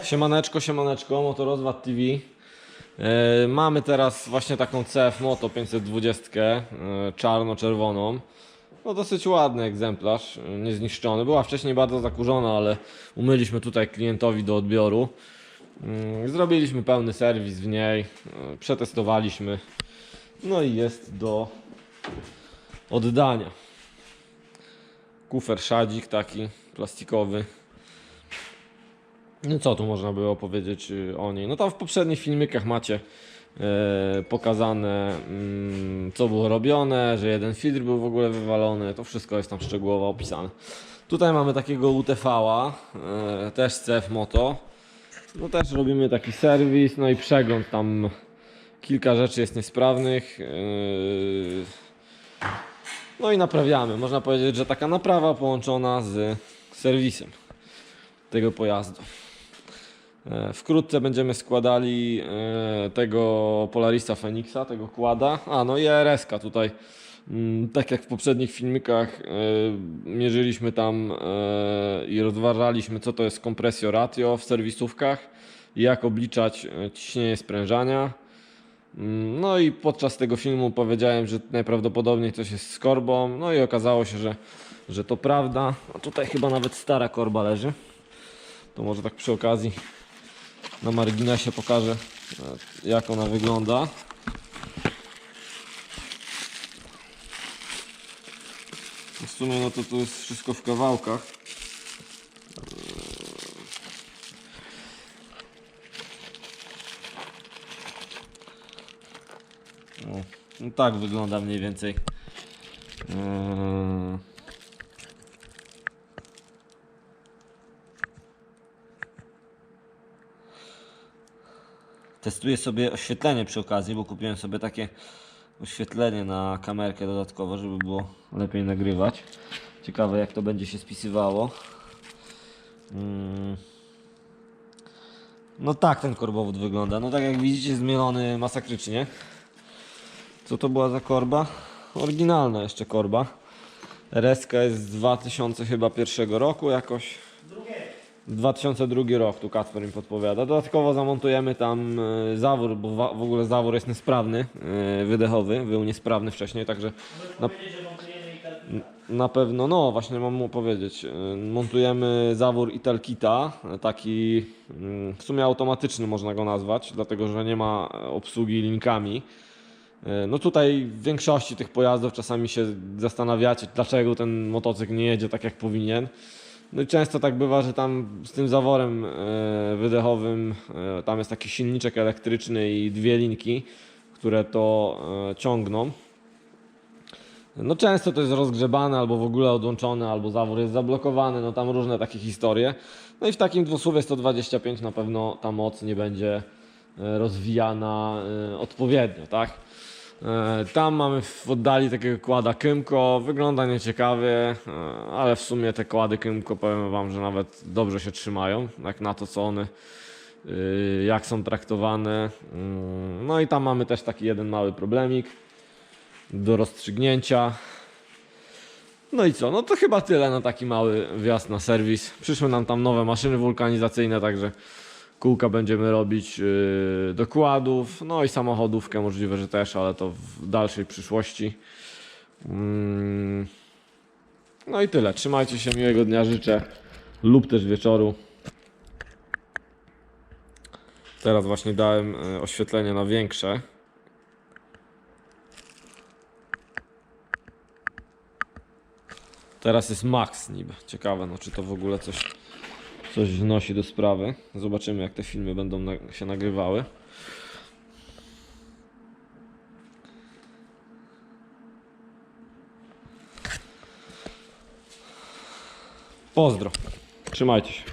Siemaneczko, siemaneczko, Motorozwad TV. E, mamy teraz właśnie taką CF Moto 520, e, czarno-czerwoną. No dosyć ładny egzemplarz, e, niezniszczony. Była wcześniej bardzo zakurzona, ale umyliśmy tutaj klientowi do odbioru. Mm, Zrobiliśmy pełny serwis w niej, e, przetestowaliśmy. No i jest do oddania. Kufer szadzik taki plastikowy. No co tu można było powiedzieć y, o niej? No tam w poprzednich filmikach macie e, pokazane mm, co było robione, że jeden filtr był w ogóle wywalony, to wszystko jest tam szczegółowo opisane. Tutaj mamy takiego UTV-a, e, też CF Moto. No też robimy taki serwis, no i przegląd tam kilka rzeczy jest niesprawnych. e, no i naprawiamy. Można powiedzieć, że taka naprawa połączona z serwisem tego pojazdu. E, Wkrótce będziemy składali e, tego Polarista Phoenixa, tego kłada. A no i RS-ka tutaj. Mm, Tak jak w poprzednich filmikach e, mierzyliśmy tam i rozważaliśmy co to jest kompresjo ratio w serwisówkach jak obliczać ciśnienie sprężania. Mm, No i podczas tego filmu powiedziałem, że najprawdopodobniej coś jest z korbą. No i okazało się, że, że to prawda. A tutaj chyba nawet stara korba leży. To może tak przy okazji na marginesie pokażę e, jak ona wygląda. W sumie no to tu jest wszystko w kawałkach. O, no tak wygląda mniej więcej. Testuję sobie oświetlenie przy okazji, bo kupiłem sobie takie oświetlenie na kamerkę dodatkowo, żeby było lepiej nagrywać. Ciekawe jak to będzie się spisywało. Mm. No tak ten korbowód wygląda. No tak jak widzicie zmielony masakrycznie. Co to była za korba? Oryginalna jeszcze korba. RSK jest z 2000 chyba pierwszego roku jakoś. 2002 rok, tu Kacper mi podpowiada. Dodatkowo zamontujemy tam e, zawór, bo w ogóle zawór jest niesprawny, e, wydechowy, był niesprawny wcześniej, także na, na pewno, no właśnie mam mu powiedzieć, e, montujemy zawór Italkita, taki mm, w sumie automatyczny można go nazwać, dlatego że nie ma obsługi linkami. No tutaj w większości tych pojazdów czasami się zastanawiacie, dlaczego ten motocykl nie jedzie tak jak powinien. No i często tak bywa, że tam z tym zaworem e, wydechowym e, tam jest taki silniczek elektryczny i dwie linki, które to e, ciągną. No często to jest rozgrzebane albo w ogóle odłączone, albo zawór jest zablokowany, no tam różne takie historie. No i w takim dwusuwie 125 na pewno ta moc nie będzie rozwijana odpowiednio, tak? E, Tam mamy w oddali takiego kłada Kymko, wygląda nieciekawie, e, ale w sumie te kłady Kymko powiem wam, że nawet dobrze się trzymają, jak na to co one, y, jak są traktowane. Mm, No i tam mamy też taki jeden mały problemik do rozstrzygnięcia. No i co? No to chyba tyle na taki mały wjazd na serwis. Przyszły nam tam nowe maszyny wulkanizacyjne, także kółka będziemy robić yy, dokładów. No i samochodówkę możliwe, że też, ale to w dalszej przyszłości. Mm. No i tyle. Trzymajcie się, miłego dnia życzę lub też wieczoru. Teraz właśnie dałem y, oświetlenie na większe. Teraz jest max niby. Ciekawe, no czy to w ogóle coś, coś wnosi do sprawy. Zobaczymy jak te filmy będą na, się nagrywały. Pozdro. Trzymajcie się.